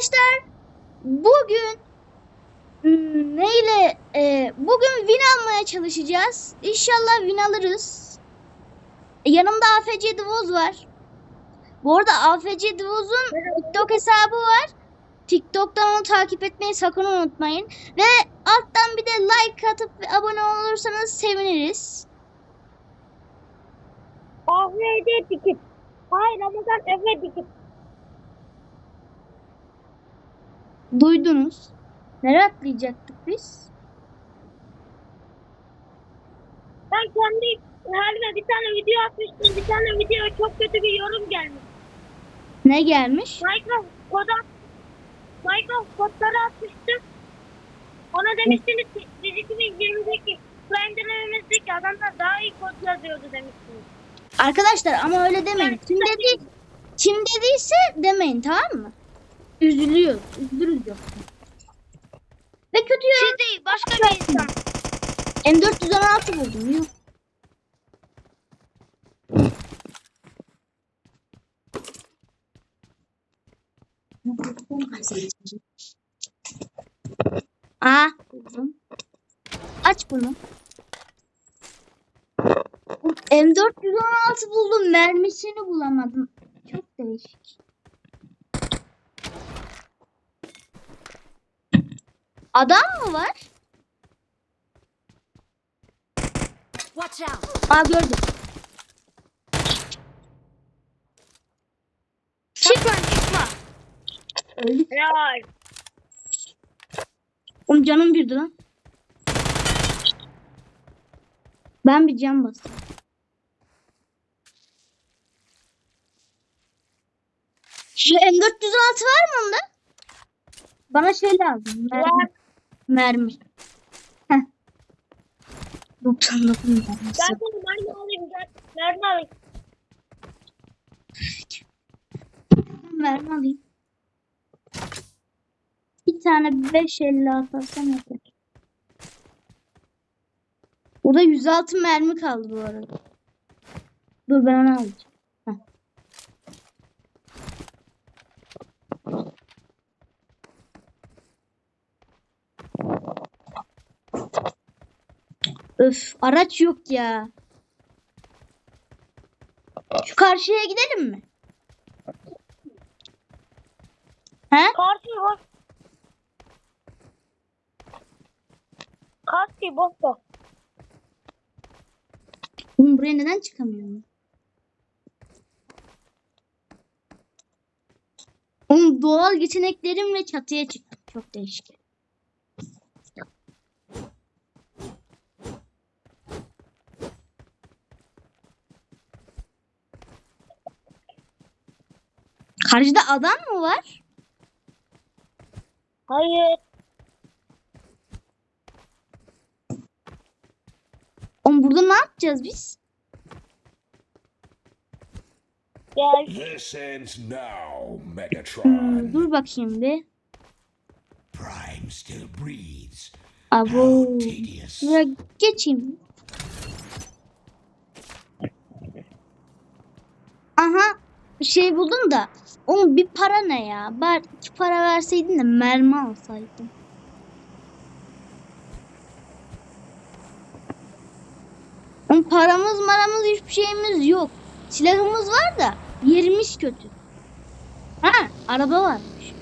Arkadaşlar bugün neyle e, bugün win almaya çalışacağız. İnşallah win alırız. Yanımda AFC Divoz var. Bu arada AFC Divoz'un TikTok hesabı var. TikTok'tan onu takip etmeyi sakın unutmayın. Ve alttan bir de like atıp abone olursanız seviniriz. AFD dikit. Hayır Ramazan Efe dikit. Duydunuz. Nereye atlayacaktık biz? Ben kendi halime bir tane video atmıştım. Bir tane video çok kötü bir yorum gelmiş. Ne gelmiş? Minecraft koda Minecraft kodları atmıştım. Ona demiştiniz ki biz 2020'deki Prime dönemimizdeki adamlar daha iyi kod yazıyordu demiştiniz. Arkadaşlar ama öyle demeyin. Kim dedi kim dediyse demeyin tamam mı? Üzülüyor. Üzülürüz yoksa. Ve kötü yorum. Siz değil başka bir insan. M416 buldum. Yok. Aa buldum. Aç bunu. M416 buldum. Mermisini bulamadım. Çok değişik. Adam mı var? Watch out! Aa gördüm. Çıkma çıkma. Öldü. Helal. Oğlum canım birdi lan. Ben bir can bastım. Şu M416 var mı onda? Bana şey lazım. Var. Mermi. Heh. 99 mermisi. Ben sana mermi alayım. Mermi alayım. Mermi alayım. Bir tane 556 alsam yeter. Burada 106 mermi kaldı bu arada. Dur ben onu alacağım. Heh. Öf araç yok ya. Şu karşıya gidelim mi? He? Karşı boş. Karşı boş ver. Oğlum buraya neden çıkamıyorum? Oğlum doğal yeteneklerimle çatıya çıktım. Çok değişik. Karşıda adam mı var? Hayır. Oğlum burada ne yapacağız biz? Gel. This ends now, Hmm, Megatron. dur bakayım bir. Prime still breathes. Abo. Buraya geçeyim. Aha bir şey buldum da. Oğlum bir para ne ya? Bari iki para verseydin de mermi alsaydım. Oğlum paramız maramız hiçbir şeyimiz yok. Silahımız var da yerimiz kötü. Ha araba varmış.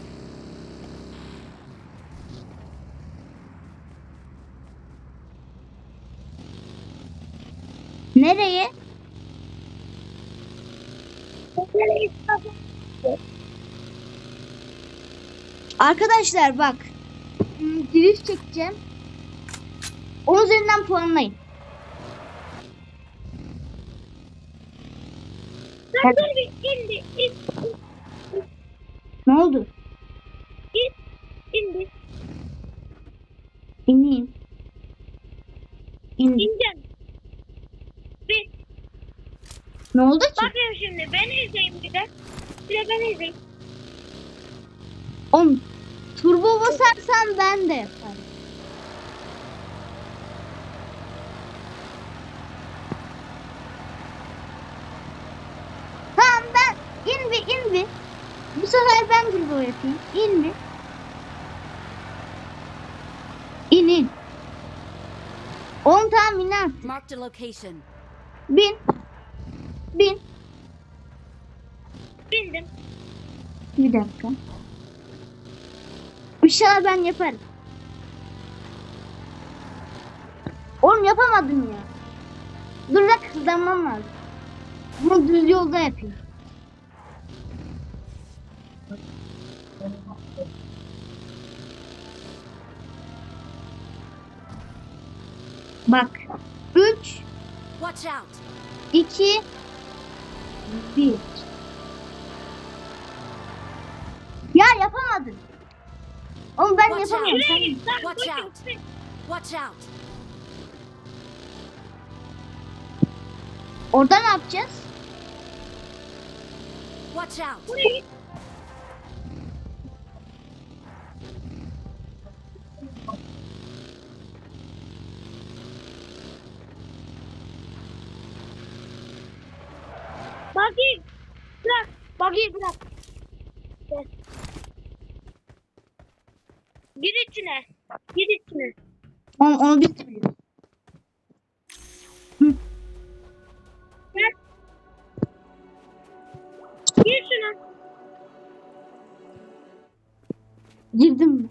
Nereye? Arkadaşlar bak. Hmm, Drift çekeceğim. 10 üzerinden puanlayın. Bir indi. İn, Ne oldu? in, indi. İneyim. İn. İneceğim. Bir. Ne oldu ki? Bakıyorum şimdi. Beni izleyin bir de. Bir beni izleyin. Oğlum turbo basarsan ben de yaparım. Tamam ben in bir in bir. Bu sefer ben turbo yapayım. İn mi? İn in. 10 tane mini at. Marked a location. Bin. Bin. Bindim. Bir dakika. İnşallah ben yaparım. Oğlum yapamadım ya. Dur bak hızlanmam lazım. Bunu düz yolda yapayım. Bak. 3, Watch out. 2, 1. yapamadım. Oğlum ben Watch yapamıyorum. out. Sen-. Sen Watch out. Watch out. Orada ne yapacağız? Watch out. Buraya. Bakayım. Bırak. Bakayım bırak. Gel. Gir içine. Gir içine. Onu, onu bitiriyor. Gel. Gir şuna. Girdim mi?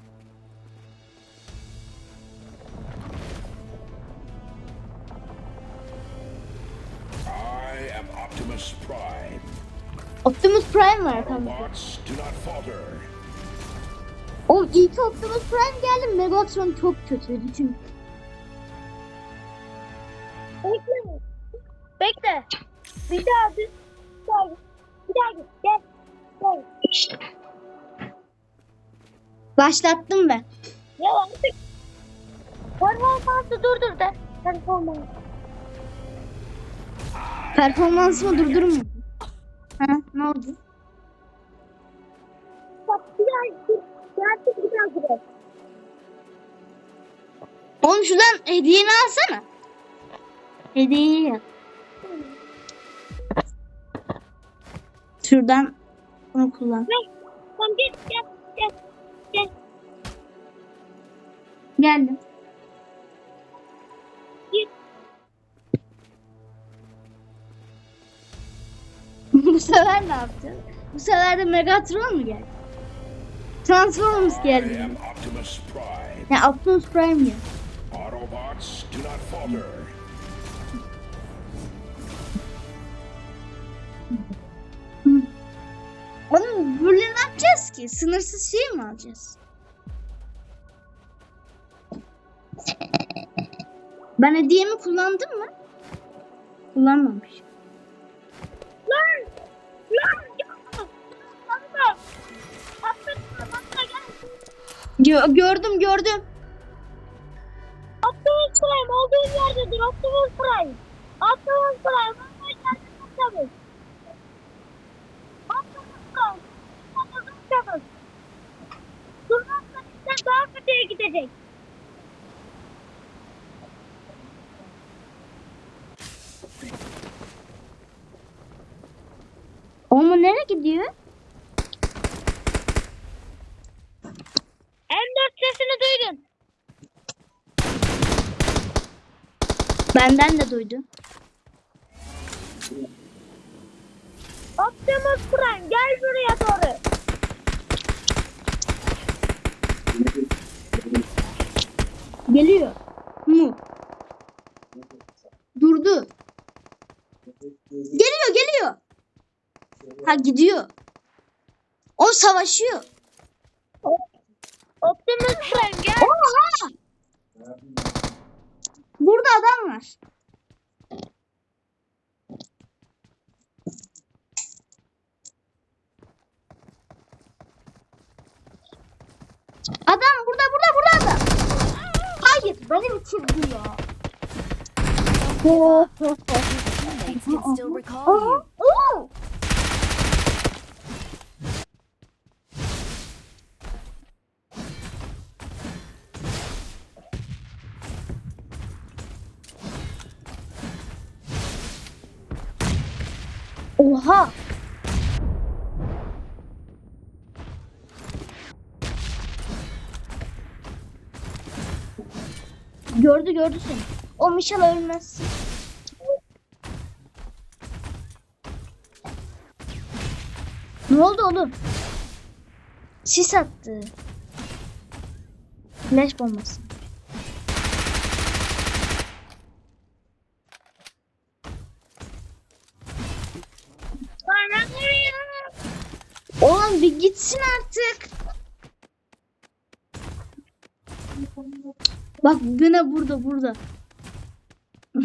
I am Optimus Prime. Optimus Prime var tamam. Autobots, do not falter. O ilk Optimus Prime geldi. Megatron çok kötüydü çünkü. Bekle. Bekle. Bir daha bir bir daha git. Bir daha git. Gel. Gel. Başlattım ben. Ya artık. Performansı durdur da. Performans. Performansımı durdurmuyor. Ha ne oldu? Oğlum şuradan hediyeni alsana. Hediyeyi yap. Şuradan bunu kullan. Gel. Tamam git. Gel. Gel. Gel. Geldim. Git. Bu sefer ne yapacağız? Bu sefer de Megatron mu geldi? Transformers geldi. am Optimus Prime. Ya Optimus Prime geldi. Autobots, do not falter. Oğlum böyle ne yapacağız ki? Sınırsız şey mi alacağız? Ben hediyemi kullandım mı? Kullanmamış. Lan. Lan. Gö- gördüm gördüm. Optimus Prime olduğun yerdedir. Optimus Prime. Optimus Prime. Olduğun yerdedir. Tabii. Optimus Prime. Prime. Durmazsan işler daha kötüye gidecek. Oğlum nereye gidiyor? M4 sesini duydun. Benden de duydu. Optimus Prime gel buraya doğru. Geliyor. Mu. Durdu. Geliyor geliyor. Ha gidiyor. O savaşıyor. Optimus Prime gel. Oha! Burada adam var. Adam burada burada burada adam. Hayır beni bitirdi ya. Teammates can oo. Oha. Gördü gördü seni. O inşallah ölmez. Ne oldu oğlum? Sis attı. Flash bombası. Oğlum bir gitsin artık. Bak gene burada burada.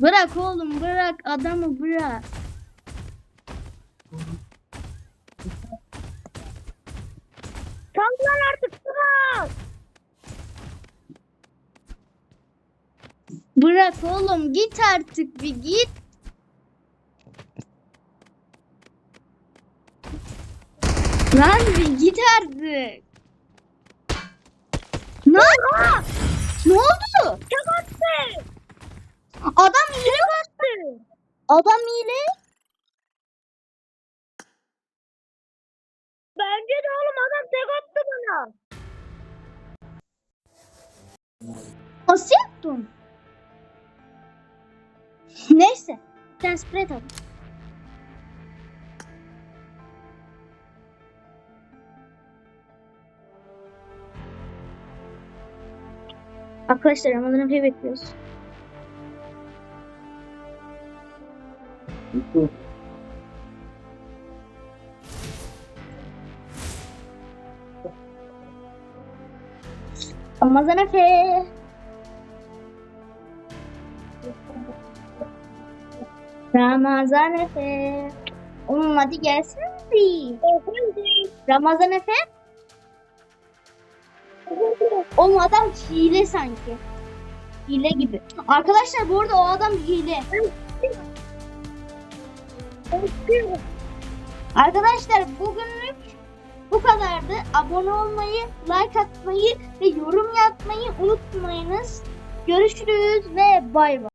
bırak oğlum bırak adamı bırak. Sallan artık sal. Bırak oğlum git artık bir git. Lan bir git artık. Ne, ne oldu? Tek attı. Adam hile bastı. Adam hile. Bence de oğlum adam tek attı bana. Nasıl yaptın? Neyse. Sen sprey at. Arkadaşlar Ramazan Efe'yi bekliyoruz. Ramazan Efe. Ramazan Efe. Oğlum hadi gelsin. Ramazan Efe. Oğlum adam hile sanki. Hile gibi. Arkadaşlar bu arada o adam hile. Arkadaşlar bugünlük bu kadardı. Abone olmayı, like atmayı ve yorum yapmayı unutmayınız. Görüşürüz ve bay bay.